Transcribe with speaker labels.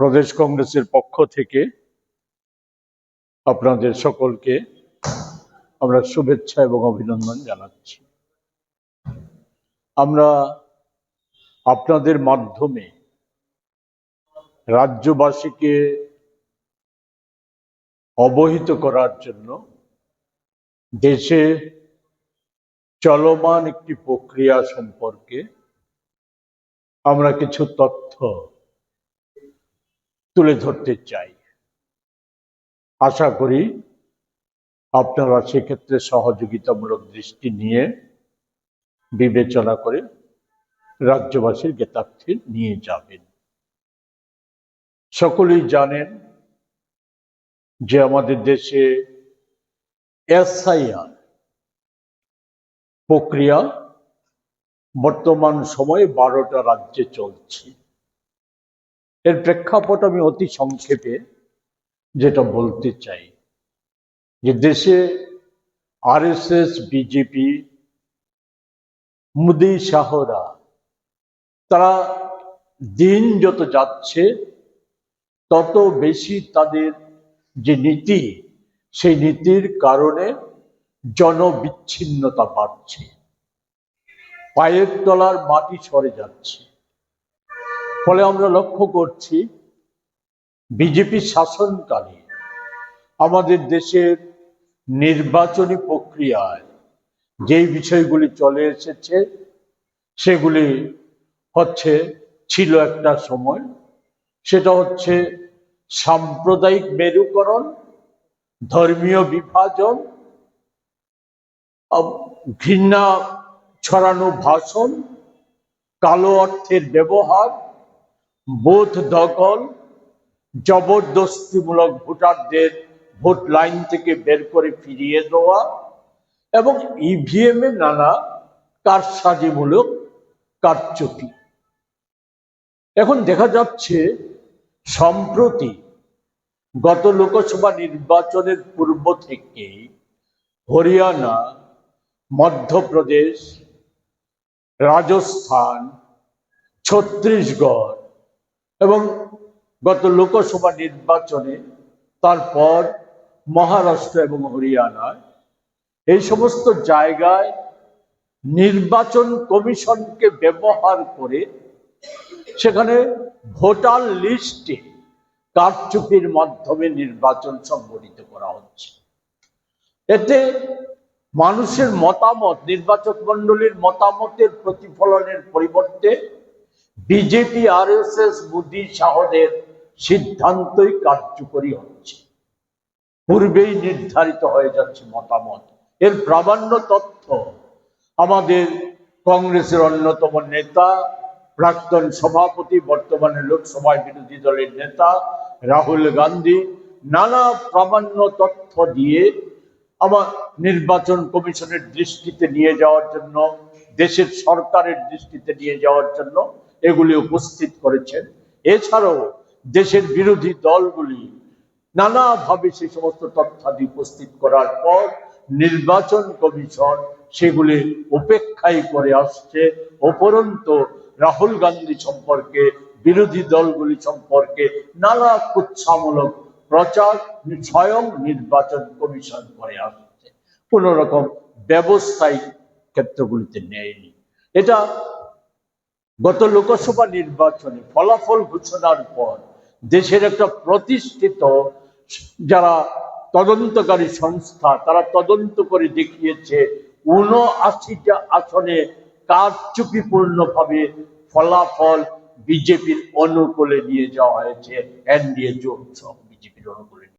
Speaker 1: প্রদেশ কংগ্রেসের পক্ষ থেকে আপনাদের সকলকে আমরা শুভেচ্ছা এবং অভিনন্দন জানাচ্ছি। আমরা আপনাদের মাধ্যমে রাজ্যবাসীকে অবহিত করার জন্য দেশে চলমান একটি প্রক্রিয়া সম্পর্কে আমরা কিছু তথ্য তুলে ধরতে চাই। আশা করি আপনারা সেক্ষেত্রে সহযোগিতামূলক দৃষ্টি নিয়ে বিবেচনা করে রাজ্যবাসীর জ্ঞাতার্থে নিয়ে যাবেন। সকলেই জানেন যে আমাদের দেশে এসআইআর প্রক্রিয়া বর্তমান সময়ে বারোটা রাজ্যে চলছে। এর প্রেক্ষাপট আমি অতি সংক্ষেপে যেটা বলতে চাই। যে দেশে আরএসএস, বিজেপি, মুদি শাহরা, তারা দিন যত যাচ্ছে, তত বেশি তাদের যে নীতি, সেই নীতির কারণে জনবিচ্ছিন্নতা বাড়ছে। পায়ের তলার মাটি সরে যাচ্ছে। ফলে আমরা লক্ষ্য করছি, বিজেপি শাসনকালে আমাদের দেশের নির্বাচনী প্রক্রিয়ায় যেই বিষয়গুলি চলে এসেছে, সেগুলি হচ্ছে, ছিল একটা সময়, সেটা হচ্ছে সাম্প্রদায়িক মেরুকরণ, ধর্মীয় বিভাজন ঘৃণা ছড়ানো ভাষণ, কালো অর্থের ব্যবহার বোধ দখল, জবরদস্তিমূলক ভোটারদের ভোট লাইন থেকে বের করে ফিরিয়ে দেওয়া এবং ইভিএম এ নানা কারসাজিমূলক কারচুপি। এখন দেখা যাচ্ছে, সম্প্রতি গত লোকসভা নির্বাচনের পূর্ব থেকে হরিয়ানা, মধ্যপ্রদেশ, রাজস্থান, ছত্তিশগড় এবং গত লোকসভা নির্বাচনে, তারপর মহারাষ্ট্র এবং হরিয়ানায় এই সমস্ত জায়গায় নির্বাচন কমিশনকে ব্যবহার করে সেখানে ভোটার লিস্টে কারচুপির মাধ্যমে নির্বাচন সংগঠিত করা হচ্ছে। এতে মানুষের মতামত, নির্বাচক মণ্ডলীর মতামতের প্রতিফলনের পরিবর্তে BJP R S S Modi শাহদের সিদ্ধান্তই কার্যকরী হচ্ছে। পূর্বেই নির্ধারিত হয়ে যাচ্ছে মতামত। এর প্রামাণ্য তথ্য আমাদের কংগ্রেসের অন্যতম নেতা, প্রাক্তন সভাপতি, বর্তমানে লোকসভায় বিরোধী দলের নেতা রাহুল গান্ধী নানা প্রামাণ্য তথ্য দিয়ে আমার নির্বাচন কমিশনের দৃষ্টিতে নিয়ে যাওয়ার জন্য, দেশের সরকারের দৃষ্টিতে নিয়ে যাওয়ার জন্য এগুলি উপস্থিত করেছেন। এছাড়াও দেশের বিরোধী দলগুলি নানাভাবে সেই সমস্ত তথ্যাদি উপস্থিত করার পর নির্বাচন কমিশন সেগুলি উপেক্ষাই করে আসছে। উপরন্ত রাহুল গান্ধী সম্পর্কে, বিরোধী দলগুলি সম্পর্কে নানা কুৎসামূলক প্রচার, স্বয়ং নির্বাচন কমিশন করে আসছে। কোন রকম ব্যবস্থায়িক ক্ষেত্রগুলিতে নেয়নি। এটা গত লোকসভা নির্বাচনে ফলাফল ঘোষণার পর দেশের একটা প্রতিষ্ঠিত যারা তদন্তকারী সংস্থা, তারা তদন্ত করে দেখিয়েছে উনআশিটা আসনে কারচুপিপূর্ণভাবে ফলাফল বিজেপির অনুকূলে নিয়ে যাওয়া হয়েছে, এনডিএ জোট সহ বিজেপির অনুকূলে